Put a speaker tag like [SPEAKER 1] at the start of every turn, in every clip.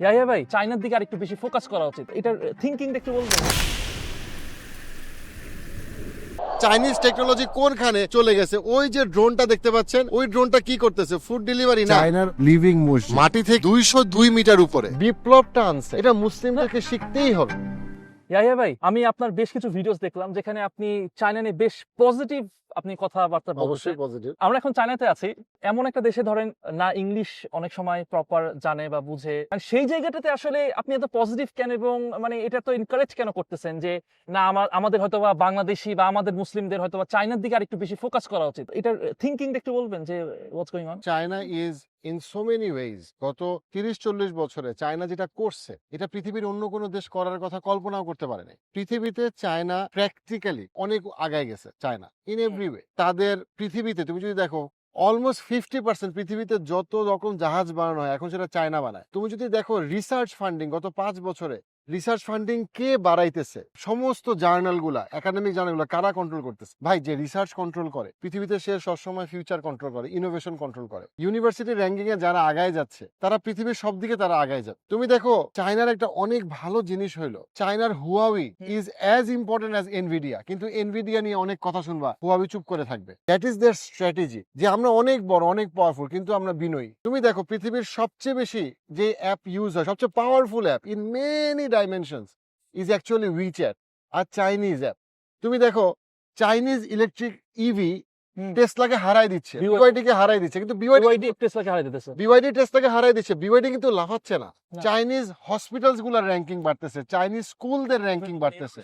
[SPEAKER 1] ইয়াহিয়া ভাই চায়নার দিকে আরেকটু বেশি ফোকাস করা উচিত। এটার থিঙ্কিংটা একটু বলবেন।
[SPEAKER 2] চাইনিজ টেকনোলজি কোনখানে চলে গেছে? ওই যে ড্রোনটা দেখতে পাচ্ছেন ওই ড্রোনটা কি করতেছে? ফুড ডেলিভারি না?
[SPEAKER 3] চায়নার লিভিং মসজিদ।
[SPEAKER 2] মাটি থেকে দুইশো দুই মিটার উপরে। বিপ্লবটা আনছে। এটা মুসলিমদেরকে শিখতেই হবে।
[SPEAKER 1] ইয়াহিয়া ভাই। আমি আপনার বেশ কিছু ভিডিওস দেখলাম যেখানে আপনি চায়না নিয়ে বেশ পজিটিভ আপনি কথাবার্তা
[SPEAKER 2] অবশ্যই পজিটিভ
[SPEAKER 1] আমরা এখন চায়নাতে আছি। এমন একটা দেশে ধরেন না ইংলিশ অনেক সময় প্রপার জানে বা বুঝে। সেই জায়গাটাতে আসলে আপনি এত পজিটিভ কেন এবং মানে এটা তো এনকারেজ কেন করতেছেন যে না আমার আমাদের হয়তো বা বাংলাদেশি বা আমাদের মুসলিমদের হয়তো বা চায়নার দিকে আরেকটু বেশি ফোকাস করা উচিত। এটার থিঙ্কিংটা একটু বলবেন যে what's going on
[SPEAKER 2] China is in so many ways গত তিরিশ চল্লিশ বছরে চায়না যেটা করছে এটা পৃথিবীর অন্য কোনো দেশ করার কথা কল্পনাও করতে পারে নাই পৃথিবীতে চায়না প্র্যাকটিক্যালি অনেক আগায় গেছে চায়না ইন এভরি ওয়ে তাদের পৃথিবীতে তুমি যদি দেখো অলমোস্ট ফিফটি পার্সেন্ট পৃথিবীতে যত রকম জাহাজ বানানো হয় এখন সেটা চায়না বানায়। তুমি যদি দেখো রিসার্চ ফান্ডিং গত পাঁচ বছরে রিসার্চ ফান্ডিং কে বাড়াইতেছে? সমস্ত জার্নালগুলা একাডেমিক জার্নালগুলা কারা কন্ট্রোল করতেছে? ভাই যে রিসার্চ কন্ট্রোল করে পৃথিবীতে সে সবসময় ফিউচার কন্ট্রোল করে ইনোভেশন কন্ট্রোল করে। ইউনিভার্সিটি র্যাঙ্কিং এ যারা আগায় যাচ্ছে তারা পৃথিবীর সব দিকে তারা আগায় যাচ্ছে। তুমি দেখো চায়নার একটা অনেক ভালো জিনিস হইল চায়নার Huawei is as important as Nvidia কিন্তু এনভিডিয়া নিয়ে অনেক কথা শুনবা হুয়াওই চুপ করে থাকবে। দ্যাট ইজ দেয়ার স্ট্র্যাটেজি যে আমরা অনেক বড় অনেক পাওয়ারফুল কিন্তু আমরা বিনয়ী। তুমি দেখো পৃথিবীর সবচেয়ে বেশি যে অ্যাপ ইউজ হয় সবচেয়ে powerful app in many dimensions is actually WeChat আর চাইনিজ অ্যাপ তুমি দেখো চাইনিজ ইলেকট্রিক ইভি টেসলাকে হারাই দিচ্ছে।
[SPEAKER 1] BYD
[SPEAKER 2] বিওয়াইডি কে হারাই দিচ্ছে। কিন্তু বিওয়াইডি
[SPEAKER 1] টেসলাকে হারিয়ে দিতেছে।
[SPEAKER 2] বিওয়াইডি টেসলাকে হারাই দিচ্ছে। বিওয়াইডি কিন্তু লাফাচ্ছে না।
[SPEAKER 1] না।
[SPEAKER 2] চাইনিজ হসপিটালসগুলার র্যাঙ্কিং বাড়তেছে চাইনিজ স্কুলদের র্যাঙ্কিং বাড়তেছে।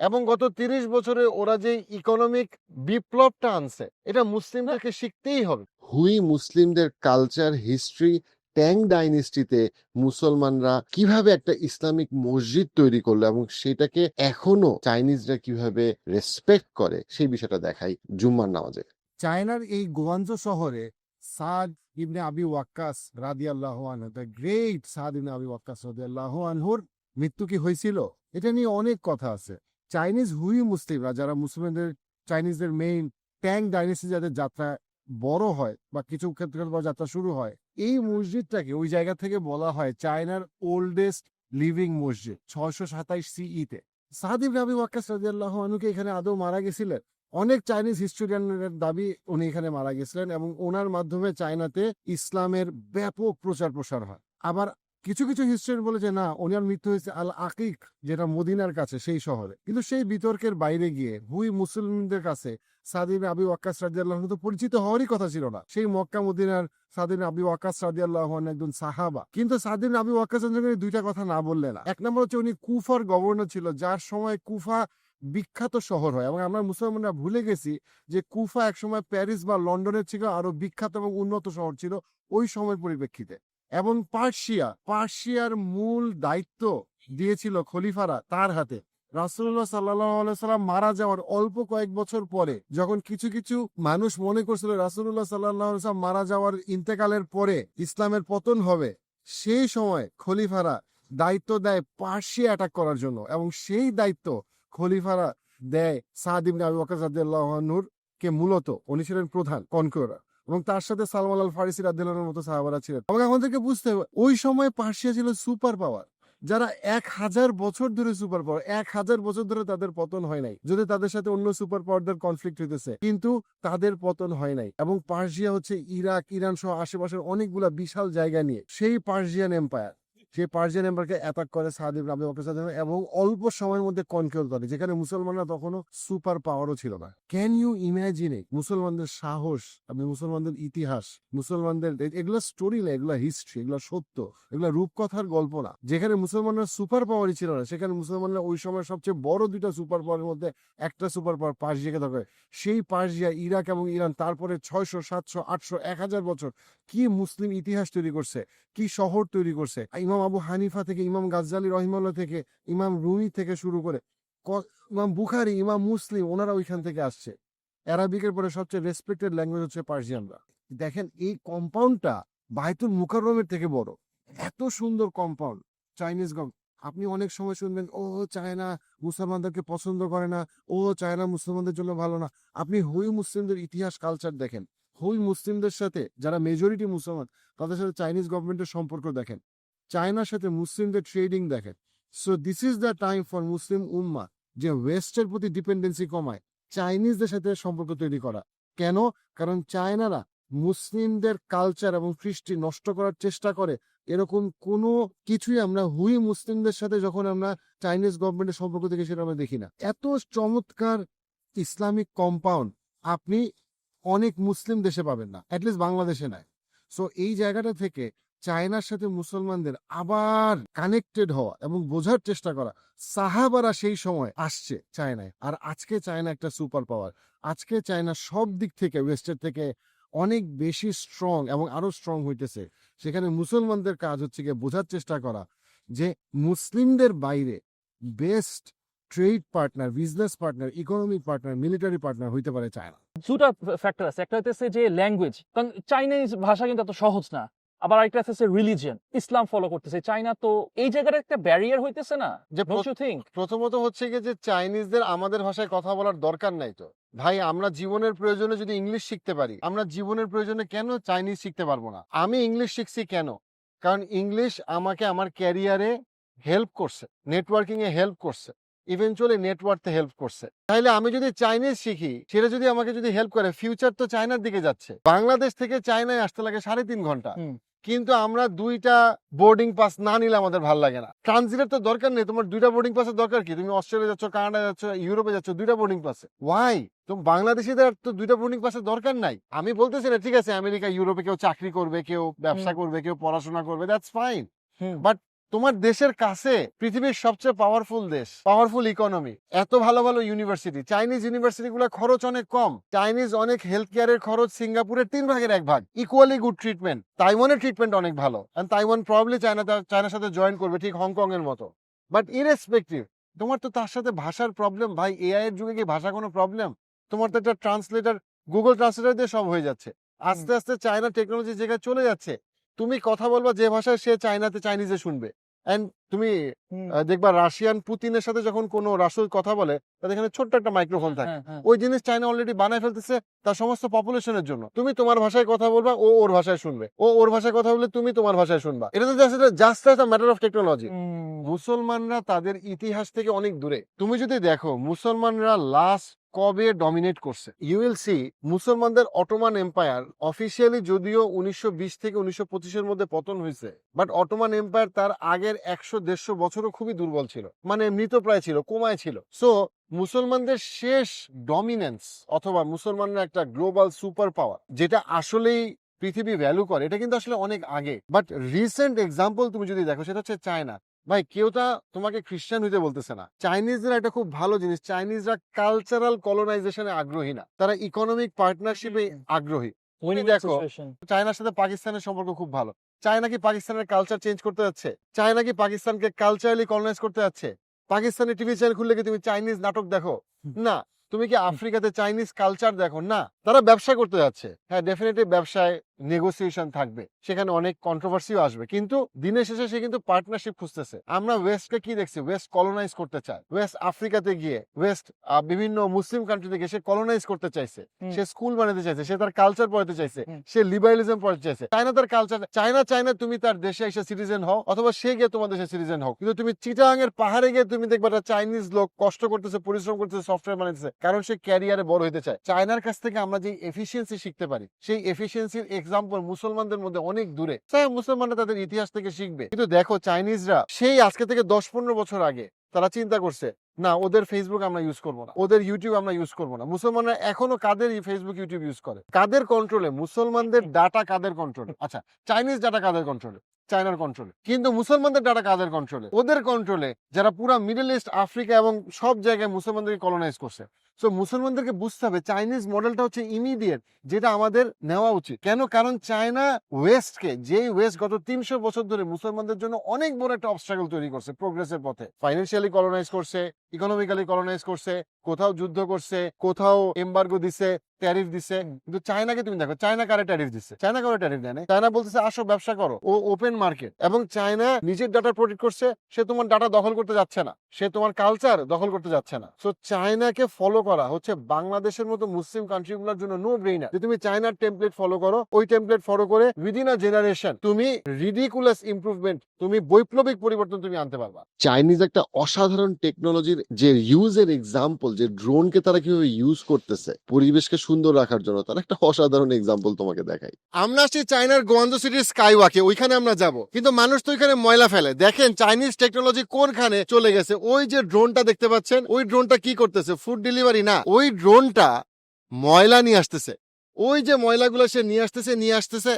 [SPEAKER 2] এবং গত তিরিশ বছরে ওরা যে ইকোনমিক বিপ্লবটা আনছে এটা মুসলিমদেরকে শিখতেই হবে। হুই মুসলিমদের কালচার হিস্ট্রি ট্যাং ডাইনেস্টিতে মুসলমানরা কীভাবে একটা ইসলামিক মসজিদ তৈরি করল এবং সেটাকে এখনও চাইনিজরা কীভাবে রেসপেক্ট করে, সেই বিষয়টা দেখাই জুম্মার নামাজে।
[SPEAKER 3] চায়নার এই গোয়াঞ্জো শহরে সাদ ইবনে আবি ওয়াক্কাস রাদিয়াল্লাহু আনহু দ্য গ্রেট সাদ ইবনে আবি ওয়াক্কাস রাদিয়াল্লাহু আনহুর মৃত্যু কি হয়েছিল? এটা নিয়ে অনেক কথা আছে। চাইনিজ হুই মুসলিমরা যারা মুসলিমদের, চাইনিজদের মেইন ট্যাং ডাইনেস্টি যাদের যাত্রা বড় হয় বা কিছু ক্ষেত্রে যাত্রা শুরু হয় এই মসজিদটাকে ওই জায়গা থেকে বলা হয় চায়নার ওল্ডেস্ট লিভিং মসজিদ ছশো সাতাইশ সিইতে সাদ ইবনে আবি ওয়াক্কাস রাজিয়াল্লাহ আনুকে এখানে আদৌ মারা গেছিলেন? অনেক চাইনিজ হিস্টোরিয়ানের দাবি উনি এখানে মারা গেছিলেন এবং ওনার মাধ্যমে চায়নাতে ইসলামের ব্যাপক প্রচার প্রসার হয়। আবার কিছু কিছু হিস্টোরিয়ান বলে যে, না ওনার মৃত্যু হয়েছে আল আকিক, যেটা মদিনার কাছে, সেই শহরে। কিন্তু সেই বিতর্কের বাইরে গিয়ে হুই মুসলিমদের কাছে সাদিন আবি ওয়াক্কাস রাদিয়াল্লাহু আনহু তো পরিচিত হওয়ারই কথা ছিল না। সেই মক্কা, মদিনার সাদিন আবি ওয়াক্কাস রাদিয়াল্লাহু আনহু একজন সাহাবা। কিন্তু সাদিন আবি ওয়াক্কাস দুইটা কথা না বললে না। এক নম্বর হচ্ছে উনি কুফার গভর্নর ছিল, যার সময় কুফা বিখ্যাত শহর হয়। এবং আমরা মুসলমানরা ভুলে গেছি যে কুফা একসময় প্যারিস বা লন্ডনের ছিল আরও বিখ্যাত এবং উন্নত শহর ছিল ওই সময়ের পরিপ্রেক্ষিতে। এবং পার্সিয়া, পার্সিয়ার মূল দায়িত্ব দিয়েছিল খলিফারা তার হাতে। রাসুল্লাহ সাল্লাহ সাল্লাম মারা যাওয়ার অল্প কয়েক বছর পরে যখন কিছু কিছু মানুষ মনে করছিল রাসুল্লাহ সাল্লাহ সাল্লাম মারা যাওয়ার ইন্তেকালের পরে ইসলামের পতন হবে, সেই সময় খলিফারা দায়িত্ব দেয় পার্সিয়া অ্যাটাক করার জন্য এবং সেই দায়িত্ব খলিফারা দেয় সাদিম আবু বকর কে মূলত। উনি ছিলেন প্রধান কনকরা এবং তার সাথে সালমান আল ফারিসি রাদিয়াল্লাহুর মতো সাহাবারা ছিলেন। এবং আমাদেরকে বুঝতে হবে, ওই সময় পার্সিয়া ছিল সুপার পাওয়ার। যারা এক হাজার বছর ধরে সুপার পাওয়ার, এক হাজার বছর ধরে তাদের পতন হয় নাই, যদি তাদের সাথে অন্য সুপার পাওয়ারদের কনফ্লিক্ট হইতেছে। কিন্তু তাদের পতন হয় নাই এবং পার্সিয়া হচ্ছে ইরাক, ইরান সহ আশেপাশের অনেকগুলা বিশাল জায়গা নিয়ে, সেই পার্সিয়ান এম্পায়ার সেই পার্সিয়ান এম্পায়ারকে অ্যাটাক করে সাহাদিব রাবি বকর সাদ্দাম এবং অল্প সময়ের মধ্যে কনকিউর করে যেখানে মুসলমানরা তখনও সুপার পাওয়ারও ছিল না। ক্যান ইউ ইমাজিন মুসলমানদের সাহস, আপনি মুসলমানদের ইতিহাস, মুসলমানদের এগুলো স্টোরি না, এগুলো হিস্ট্রি এগুলো সত্য, এগুলো রূপকথার গল্প না। যেখানে মুসলমানরা সুপার পাওয়ারই ছিল না, সেখানে মুসলমানরা ওই সময় সবচেয়ে বড় দুইটা সুপার পাওয়ারের মধ্যে একটা সুপার পাওয়ার পার্সিয়াকে দরকার সেই পার্সিয়া, ইরাক এবং ইরান, তারপরে ছয়শো, সাতশো, আটশো, এক হাজার বছর কি মুসলিম ইতিহাস তৈরি করছে, কি শহর তৈরি করছে, ইমাম আবু হানিফা থেকে, ইমাম গাজ্জালি রহিমাল্লাহ থেকে, ইমাম রুমি থেকে শুরু করে ইমাম বুখারি, ইমাম মুসলিম, ওনারা ওইখান থেকে আসছে। অ্যারাবিকের পরে সবচেয়ে রেসপেক্টেড ল্যাঙ্গুয়েজ হচ্ছে পার্সিয়ানরা। দেখেন, এই কম্পাউন্ডটা বাইতুল মুকাররমের থেকে বড়। এত সুন্দর কম্পাউন্ড চাইনিজ গম আপনি অনেক সময় শুনবেন, ও, চায়না মুসলমানদেরকে পছন্দ করে না। ও, চায়না মুসলমানদের জন্য ভালো না। আপনি হুই মুসলিমদের ইতিহাস কালচার দেখেন। হুই মুসলিমদের সাথে যারা মেজরিটি মুসলমান, তাদের সাথে চাইনিজ গভর্নমেন্টের সম্পর্ক দেখেন।
[SPEAKER 2] চায়নার সাথে মুসলিমদের ট্রেডিং দেখেন। So this is the time for Muslim উম্মা যে ওয়েস্টের প্রতি ডিপেন্ডেন্সি কমায় চাইনিজদের সাথে সম্পর্ক তৈরি করা। কেন? কারণ চায়নারা মুসলিমদের কালচার এবং কৃষ্টি নষ্ট করার চেষ্টা করে। এরকম কোনো কিছুই আমরা হুই মুসলিমদের সাথে যখন আমরা চাইনিজ গভর্নমেন্টের সম্পর্ক থেকে সেটা আমরা দেখি না। এত চমৎকার ইসলামিক কম্পাউন্ড আপনি অনেক মুসলিম দেশে পাবেন না অ্যাটলিস্ট বাংলাদেশে নাই। সো এই জায়গাটা থেকে চায়নার সাথে মুসলমানদের আবার কানেক্টেড হওয়া এবং বোঝার চেষ্টা করা, সাহাবারা সেই সময় আসছে চায়নায়। আর আজকে চায়না একটা সুপার পাওয়ার আজকে চায়না সব দিক থেকে ওয়েস্টের থেকে অনেক বেশি স্ট্রং এবং আরও স্ট্রং হইতেছে। সেখানে মুসলমানদের কাজ হচ্ছে গিয়ে বোঝার চেষ্টা করা যে মুসলিমদের বাইরে best trade partner business partner economic partner military partner হইতে পারে চায়না।
[SPEAKER 1] দুটা ফ্যাক্টর আছে। একটা হইতেছে যে ল্যাঙ্গুয়েজ কারণ চাইনিজ ভাষা কিন্তু এত সহজ না। আবার আরেকটা আছে রিলিজিয়ন ইসলাম ফলো করতেছে। চাইনা তো এই জায়গাটা একটা ব্যারিয়ার হইতেছে না
[SPEAKER 3] যে প্রথমত হচ্ছে গিয়ে যে চাইনিজদের আমাদের ভাষায় কথা বলার দরকার নাই তো। ভাই আমরা জীবনের প্রয়োজনে যদি ইংলিশ শিখতে পারি আমরা জীবনের প্রয়োজনে কেন চাইনিজ শিখতে পারব না? আমি ইংলিশ শিখছি কেন? কারণ ইংলিশ আমাকে আমার ক্যারিয়ারে হেল্প করছে নেটওয়ার্কিং এ হেল্প করছে। ইভেনচুয়ালি নেটওয়ার্কতে হেল্প করছে। তাহলে আমি যদি চাইনিজ শিখি সেটা যদি আমাকে যদি হেল্প করে ফিউচার তো চায়নার দিকে যাচ্ছে। বাংলাদেশ থেকে চায়নায় আসতে লাগে সাড়ে তিন
[SPEAKER 1] ঘণ্টা।
[SPEAKER 3] কিন্তু আমরা দুইটা বোর্ডিং পাস না নিলে আমাদের ভালো লাগে না। ট্রানজিটের তো দরকার নেই তোমার দুইটা বোর্ডিং পাসের দরকার কি? তুমি অস্ট্রেলিয়া যাচ্ছ কানাডা যাচ্ছ ইউরোপে যাচ্ছ দুইটা বোর্ডিং পাসে ওয়াই তুমি বাংলাদেশিদের তো দুইটা বোর্ডিং পাসের দরকার নাই। আমি বলতেছি না ঠিক আছে আমেরিকা ইউরোপে কেউ চাকরি করবে কেউ ব্যবসা করবে কেউ পড়াশোনা করবে দ্যাটস ফাইন But তোমার দেশের কাছে পৃথিবীর সবচেয়ে পাওয়ারফুল দেশ পাওয়ারফুল ইকোনমি এত ভালো ভালো ইউনিভার্সিটি চাইনিজ ইউনিভার্সিটি গুলো খরচ অনেক কম চাইনিজ অনেক হেলথ কেয়ারের খরচ সিঙ্গাপুরের তিন ভাগের এক ভাগ ইকুয়ালি গুড ট্রিটমেন্ট তাইওয়ানের ট্রিটমেন্ট অনেক ভালো তাইওয়ান প্রবলি চায়না চায়নার সাথে জয়েন করবে ঠিক হংকং এর মতো বাট ইরেসপেক্টিভ তোমার তো তার সাথে ভাষার প্রবলেম ভাই এআই এর যুগে কি ভাষা কোনো প্রবলেম তোমার তো একটা ট্রান্সলেটার গুগল ট্রান্সলেটার দিয়ে সব হয়ে যাচ্ছে, আস্তে আস্তে চায়না টেকনোলজি জায়গায় চলে যাচ্ছে তুমি কথা বলবা যে ভাষায় সে চায়নাতে চাইনিজে শুনবে। এন্ড তুমি দেখবা রাশিয়ান পুতিনের সাথে যখন কোনো রাষ্ট্র কথা বলে তাদের এখানে ছোট্ট একটা মাইক্রোফোন থাকে।
[SPEAKER 1] হ্যাঁ,
[SPEAKER 3] ওই জিনিস চায়না অলরেডি বানায় ফেলতেছে তার সমস্ত পপুলেশনের জন্য। তুমি তোমার ভাষায় কথা বলবা ও ওর ভাষায় শুনবে। ও ওর ভাষায় কথা বললে তুমি তোমার ভাষায় শুনবা। এটা তো জাস্ট ম্যাটার অফ টেকনোলজি মুসলমানরা তাদের ইতিহাস থেকে অনেক দূরে। তুমি যদি দেখো মুসলমানরা লাস্ট কবে ডমিনেট করছে? ইউ উইল সি মুসলমানদের অটোমান এম্পায়ার অফিসিয়ালি যদিও উনিশশো বিশ থেকে উনিশশো এর মধ্যে পতন হয়েছে বাট অটোমান এম্পায়ার তার আগের একশো দেড়শো বছরও খুবই দুর্বল ছিল মানে মৃতপ্রায় ছিল, কোমায় ছিল। সো মুসলমানদের শেষ ডমিনেন্স অথবা মুসলমানরা একটা গ্লোবাল সুপার পাওয়ার যেটা আসলেই পৃথিবী ভ্যালু করে, এটা কিন্তু আসলে অনেক আগে বাট রিসেন্ট এক্সাম্পল তুমি যদি দেখো, সেটা হচ্ছে চায়না ভাই কেউ তা তোমাকে খ্রিস্টান হইতে বলতেছে না। চাইনিজরা একটা খুব ভালো জিনিস। চাইনিজরা কালচারাল কলোনাইজেশনে আগ্রহী না। তারা ইকোনমিক পার্টনারশিপে আগ্রহী। তুমি দেখো চায়নার সাথে পাকিস্তানের সম্পর্ক খুব ভালো। চায়না কি পাকিস্তানের কালচার চেঞ্জ করতে যাচ্ছে? চায়না কি পাকিস্তানকে কালচারালি কলোনাইজ করতে যাচ্ছে? পাকিস্তানের টিভি চ্যানেল খুললে কি তুমি চাইনিজ নাটক দেখো? না। তুমি কি আফ্রিকাতে চাইনিজ কালচার দেখো? না। তারা ব্যবসা করতে যাচ্ছে। হ্যাঁ ডেফিনেটলি ব্যবসায় নেগোসিয়েশন থাকবে। সেখানে অনেক কন্ট্রোভার্সিও আসবে। কিন্তু দিনের শেষে সে কিন্তু পার্টনারশিপ খুঁজতেছে। আমরা ওয়েস্টকে কি দেখছি? ওয়েস্ট কলোনাইজ করতে চায়। ওয়েস্ট আফ্রিকাতে গিয়ে ওয়েস্ট বিভিন্ন মুসলিম কান্ট্রিতে গিয়ে সে কলোনাইজ করতে চাইছে। সে স্কুল বানাতে চাইছে। সে তার কালচার পড়াতে চাইছে। সে লিবারালিজম পড়াতে চাইছে। চায়না তার কালচার চায়না চায়না তুমি তার দেশে এসে সিটিজেন হও অথবা সে গিয়ে তোমার দেশে সিটিজেন হও। কিন্তু তুমি চিটাং এর পাহাড়ে গিয়ে তুমি দেখবে একটা চাইনিজ লোক কষ্ট করতেছে পরিশ্রম করতেছে সফটওয়্যার বানাইতেছে। কারণ সে ক্যারিয়ারে বড় হতে চায়। চায়নার কাছ থেকে আমরা যে এফিসিয়েন্সি শিখতে পারি সেই এফিসিয়েন্সির এক্সাম্পল মুসলমানদের মধ্যে অনেক দূরে। তাই মুসলমানরা তাদের ইতিহাস থেকে শিখবে। কিন্তু দেখো, চাইনিজরা সেই আজকে থেকে দশ পনেরো বছর আগে তারা চিন্তা করছে, না, ওদের ফেসবুক আমরা ইউজ করব না। ওদের ইউটিউব আমরা ইউজ করব না। মুসলমানরা এখনও কাদের ফেসবুক ইউটিউব ইউজ করে? কাদের কন্ট্রোলে মুসলমানদের ডাটা কাদের কন্ট্রোলে আচ্ছা চাইনিজ ডাটা কাদের কন্ট্রোলে চায়নার কন্ট্রোলে কিন্তু মুসলমানদের ডাটা কাদের কন্ট্রোলে ওদের কন্ট্রোলে যারা পুরো মিডল ইস্ট আফ্রিকা এবং সব জায়গায় মুসলমানদেরকে কলোনাইজ করছে। সো মুসলমানদেরকে বুঝতে হবে চাইনিজ মডেলটা হচ্ছে ইমিডিয়েট যেটা আমাদের নেওয়া উচিত। কেন? কারণ চায়না ওয়েস্টকে যেই ওয়েস্ট গত তিনশো বছর ধরে মুসলমানদের জন্য অনেক বড় একটা অবস্ট্রাগল তৈরি করছে প্রোগ্রেসের পথে। ফাইন্যান্সিয়ালি কলোনাইজ করছে ইকোনমিক্যালি কলোনাইজ করছে, কোথাও যুদ্ধ করছে, কোথাও এম্বার্গো দিছে ট্যারিফ দিছে। কিন্তু চায়নাকে তুমি দেখো চায়না কারে ট্যারিফ দিচ্ছে চায়না কারে ট্যারিফ দেয় চায়না বলতেছে, আসো, ব্যবসা করো। ও ওপেন মার্কেট এবং চায়না নিজের ডাটা প্রোটেক্ট করছে, সে তোমার ডাটা দখল করতে যাচ্ছে না। সে তোমার কালচার দখল করতে যাচ্ছে না। সো চায়নাকে ফলো করা হচ্ছে বাংলাদেশের মতো মুসলিম কান্ট্রিগুলোর জন্য নো ব্রেইনার যে তুমি চায়নার টেমপ্লেট ফলো করো ওই টেমপ্লেট ফলো করে উইদিন আ জেনারেশন তুমি রিডিকুলাস ইমপ্রুভমেন্ট তুমি বৈপ্লবিক পরিবর্তন তুমি আনতে পারবা।
[SPEAKER 4] চাইনিজ একটা অসাধারণ টেকনোলজির যে ইউজের এক্সাম্পল যে ড্রোনকে তারা কীভাবে ইউজ করতেছে পরিবেশকে সুন্দর রাখার জন্য তার একটা অসাধারণ এক্সাম্পল তোমাকে দেখাই।
[SPEAKER 3] আমরা আসছি চায়নার গোয়ান্দো সিটির স্কাই ওয়াকে ওইখানে আমরা যাব। কিন্তু মানুষ তো ওইখানে ময়লা ফেলে। দেখেন চাইনিজ টেকনোলজি কোনখানে চলে গেছে? ওই যে ড্রোনটা দেখতে পাচ্ছেন ওই ড্রোনটা কি করতেছে? ফুড ডেলিভারি না। ওই ড্রোনটা ময়লা নিয়ে আসতেছে। ওই যে ময়লাগুলো সে নিয়ে আসতেছে নিয়ে আসতেছে,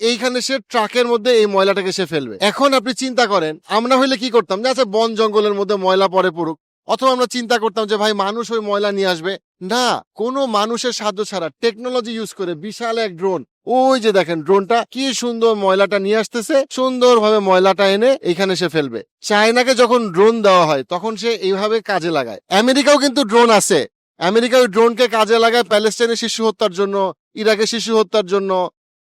[SPEAKER 3] এইখানে সে ট্রাকের মধ্যে এই ময়লাটাকে সে ফেলবে। এখন আপনি চিন্তা করেন, আমরা হইলে কি করতাম? যে আচ্ছা বন জঙ্গলের মধ্যে ময়লা পরে পড়ুক। অথবা আমরা চিন্তা করতাম যে, ভাই, মানুষ ওই ময়লা নিয়ে আসবে। না, কোনো মানুষের সাহায্য ছাড়া টেকনোলজি ইউজ করে বিশাল এক ড্রোন ওই যে দেখেন, ড্রোনটা কি সুন্দর ময়লাটা নিয়ে আসতেছে। সুন্দরভাবে ময়লাটা এনে এখানে সে ফেলবে। চায়নাকে যখন ড্রোন দেওয়া হয়, তখন সে এইভাবে কাজে লাগায়। আমেরিকাও কিন্তু ড্রোন আছে। আমেরিকা ওই ড্রোনকে কাজে লাগায় প্যালেস্টাইনের শিশু হত্যার জন্য ইরাকে শিশু হত্যার জন্য,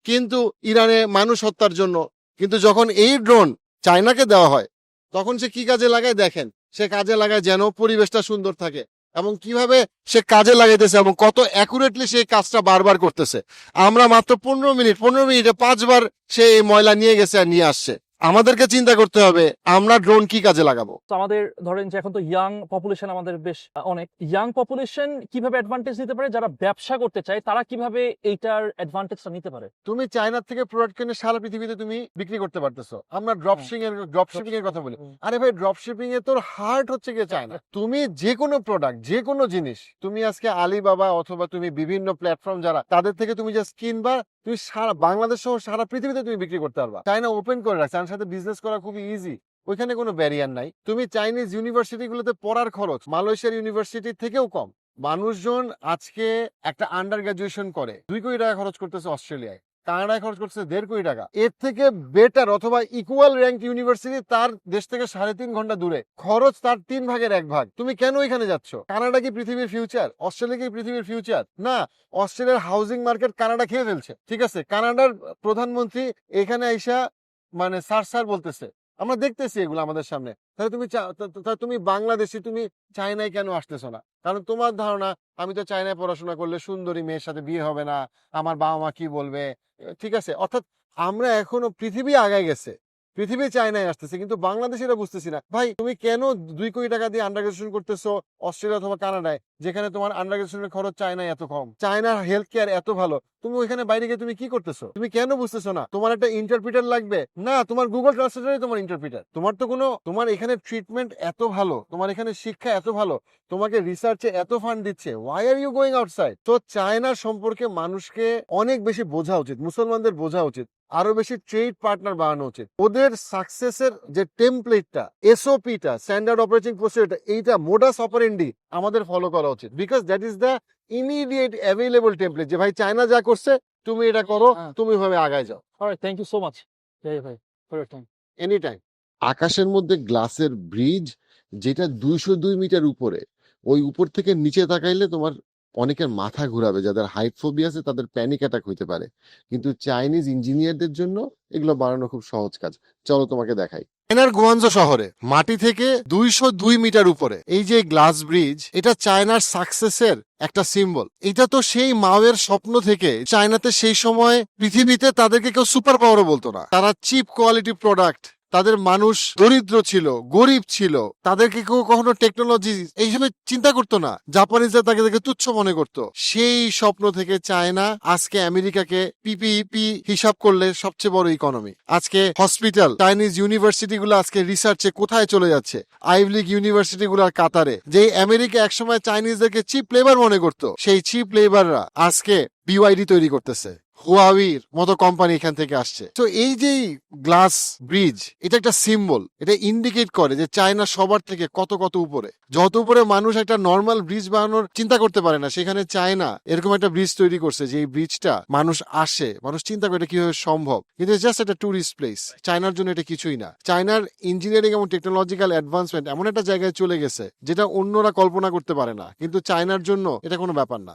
[SPEAKER 3] কিন্তু ইরানে মানুষ হত্যার জন্য। কিন্তু যখন এই ড্রোন চায়নাকে দেওয়া হয়, তখন সে কি কাজে লাগায়? দেখেন, সে কাজে লাগায় যেন পরিবেশটা সুন্দর থাকে। এবং কীভাবে সে কাজে লাগাইতেছে এবং কত অ্যাকুরেটলি সে কাজটা বারবার করতেছে। আমরা মাত্র পনেরো মিনিট, পনেরো মিনিটে পাঁচবার সে এই ময়লা নিয়ে গেছে আর নিয়ে আসছে। আমাদেরকে চিন্তা করতে হবে আমরা ড্রোন কি কাজে লাগাবো?
[SPEAKER 1] তো আমাদের ধরেন যে এখন তো ইয়াং পপুলেশন আমাদের বেশ অনেক। ইয়াং পপুলেশন কীভাবে অ্যাডভান্টেজ নিতে পারে? যারা ব্যবসা করতে চায় তারা কীভাবে এইটার অ্যাডভান্টেজটা নিতে পারে?
[SPEAKER 3] তুমি চায়নার থেকে প্রোডাক্ট কিনে সারা পৃথিবীতে তুমি বিক্রি করতে পারতেছো। আমরা ড্রপ শিপিং এর ড্রপ শিপিং এর কথা বলি। আরে ভাই ড্রপ শিপিং এ তোর হার্ট হচ্ছে গিয়ে চায়না। তুমি যে কোনো প্রোডাক্ট যে কোনো জিনিস তুমি আজকে আলিবাবা অথবা তুমি বিভিন্ন প্ল্যাটফর্ম যারা তাদের থেকে তুমি জাস্ট কিনবা তুমি সারা বাংলাদেশ সহ সারা পৃথিবীতে তুমি বিক্রি করতে পারবা। চায়না ওপেন করে রাখছে আমার সাথে বিজনেস করা খুবই ইজি ওইখানে কোনো ব্যারিয়ার নাই। তুমি চাইনিজ ইউনিভার্সিটিগুলোতে পড়ার খরচ মালয়েশিয়ার ইউনিভার্সিটি থেকেও কম। মানুষজন আজকে একটা আন্ডার গ্রাজুয়েশন করে। দুই কোটি টাকা খরচ করতেছে অস্ট্রেলিয়ায় কানাডায় খরচ করছে দেড় কোটি টাকা। এর থেকে বেটার অথবা ইকুয়াল র্যাঙ্ক ইউনিভার্সিটি তার দেশ থেকে সাড়ে তিন ঘণ্টা দূরে। খরচ তার তিন ভাগের এক ভাগ। তুমি কেন এখানে যাচ্ছ? কানাডা কি পৃথিবীর ফিউচার অস্ট্রেলিয়া কি পৃথিবীর ফিউচার না, অস্ট্রেলিয়ার হাউজিং মার্কেট কানাডা খেয়ে ফেলছে। ঠিক আছে, কানাডার প্রধানমন্ত্রী এখানে আইসা মানে সার সার বলতেছে আমরা দেখতেছি এগুলো আমাদের সামনে। তাহলে তুমি তুমি বাংলাদেশি, তুমি চায়নায় কেন আসতেছো না? কারণ তোমার ধারণা, আমি তো চায়নায় পড়াশোনা করলে সুন্দরী মেয়ের সাথে বিয়ে হবে না, আমার বাবা মা কি বলবে? ঠিক আছে? অর্থাৎ আমরা এখনও পৃথিবী আগায় গেছে। পৃথিবী চায়নায় আসতেছে, কিন্তু বাংলাদেশ এটা বুঝতেছি না। ভাই, তুমি কেন দুই কোটি টাকা দিয়ে আন্ডার গ্রাজুয়েশন করতেছো অস্ট্রেলিয়া অথবা কানাডায়, যেখানে তোমার আন্ডার গ্রাজুয়েশনের খরচ চায়নায় এত কম? চায়নার হেলথ কেয়ার এত ভালো, তুমি ওইখানে বাইরে গিয়ে তুমি কি করতেছো? তুমি কেন বুঝতেছো না? তোমার একটা ইন্টারপ্রিটার লাগবে? না, তোমার গুগল ট্রান্সলেটারই তোমার ইন্টারপ্রিটার তোমার তো কোনো, তোমার এখানে ট্রিটমেন্ট এত ভালো, তোমার এখানে শিক্ষা এত ভালো, তোমাকে রিসার্চে এত ফান্ড দিচ্ছে why are you going outside to চায়নার সম্পর্কে মানুষকে অনেক বেশি বোঝা উচিত, মুসলমানদের বোঝা উচিত। আরও বেশি ট্রেড পার্টনার বানানো উচিত ওদের সাকসেসের যে টেমপ্লেটটা এসওপিটা স্ট্যান্ডার্ড অপারেটিং প্রসিডিউরটা এইটা মোডাস অপারেন্ডি আমাদের ফলো করা উচিত। Because that is the immediate available template যে ভাই চায়না যা করছে তুমি এটা করো
[SPEAKER 1] হ্যাঁ।
[SPEAKER 3] তুমি ভাবে আগায় যাও।
[SPEAKER 1] Thank you so much Joy ভাই for your time
[SPEAKER 3] any time
[SPEAKER 4] আকাশের মধ্যে গ্লাসের ব্রিজ যেটা দুইশো দুই মিটার উপরে ওই উপর থেকে নিচে তাকাইলে তোমার অনেকের মাথা ঘুরাবে, যাদের হাইট ফোবিয়া আছে তাদের প্যানিক অ্যাটাক হইতে পারে। কিন্তু চাইনিজ ইঞ্জিনিয়ারদের জন্য এগুলো বানানো খুব সহজ কাজ। চলো তোমাকে দেখাই।
[SPEAKER 3] চায়নার গোয়ানজো শহরে, মাটি থেকে দুইশো দুই মিটার উপরে, এই যে গ্লাস ব্রিজ এটা চায়নার সাকসেসের একটা সিম্বল এটা তো সেই মাওয়ের স্বপ্ন থেকে চায়নাতে সেই সময় পৃথিবীতে তাদেরকে কেউ সুপার পাওয়ারও বলতো না। তারা চিপ কোয়ালিটি প্রোডাক্ট তাদের মানুষ দরিদ্র ছিল, গরিব ছিল। তাদেরকে কেউ কখনো টেকনোলজি এইভাবে চিন্তা করতো না। জাপানিজরা তাকে দেখে তুচ্ছ মনে করতো। সেই স্বপ্ন থেকে চায়না আজকে আমেরিকাকে পিপিপি হিসাব করলে সবচেয়ে বড় ইকোনমি আজকে হসপিটাল চাইনিজ ইউনিভার্সিটি গুলো আজকে রিসার্চে কোথায় চলে যাচ্ছে? আইভি লিগ ইউনিভার্সিটি গুলার কাতারে যে আমেরিকা একসময় চাইনিজদেরকে চিপ লেবার মনে করতো, সেই চিপ লেবাররা আজকে বিওয়াইডি তৈরি করতেছে। হুয়াওয়ির মতো কোম্পানি এখান থেকে আসছে। তো এই যে গ্লাস ব্রিজ এটা একটা সিম্বল এটা ইন্ডিকেট করে যে চায়না সবার থেকে কত কত উপরে। যত উপরে মানুষ একটা নর্মাল ব্রিজ বানানোর চিন্তা করতে পারে না, সেখানে চায়না এরকম একটা ব্রিজ তৈরি করছে যে এই ব্রিজটা মানুষ আসে, মানুষ চিন্তা করে এটা কীভাবে সম্ভব। কিন্তু জাস্ট একটা টুরিস্ট প্লেস চায়নার জন্য এটা কিছুই না। চায়নার ইঞ্জিনিয়ারিং এবং টেকনোলজিক্যাল অ্যাডভান্সমেন্ট এমন একটা জায়গায় চলে গেছে, যেটা অন্যরা কল্পনা করতে পারে না। কিন্তু চায়নার জন্য এটা কোনো ব্যাপার না।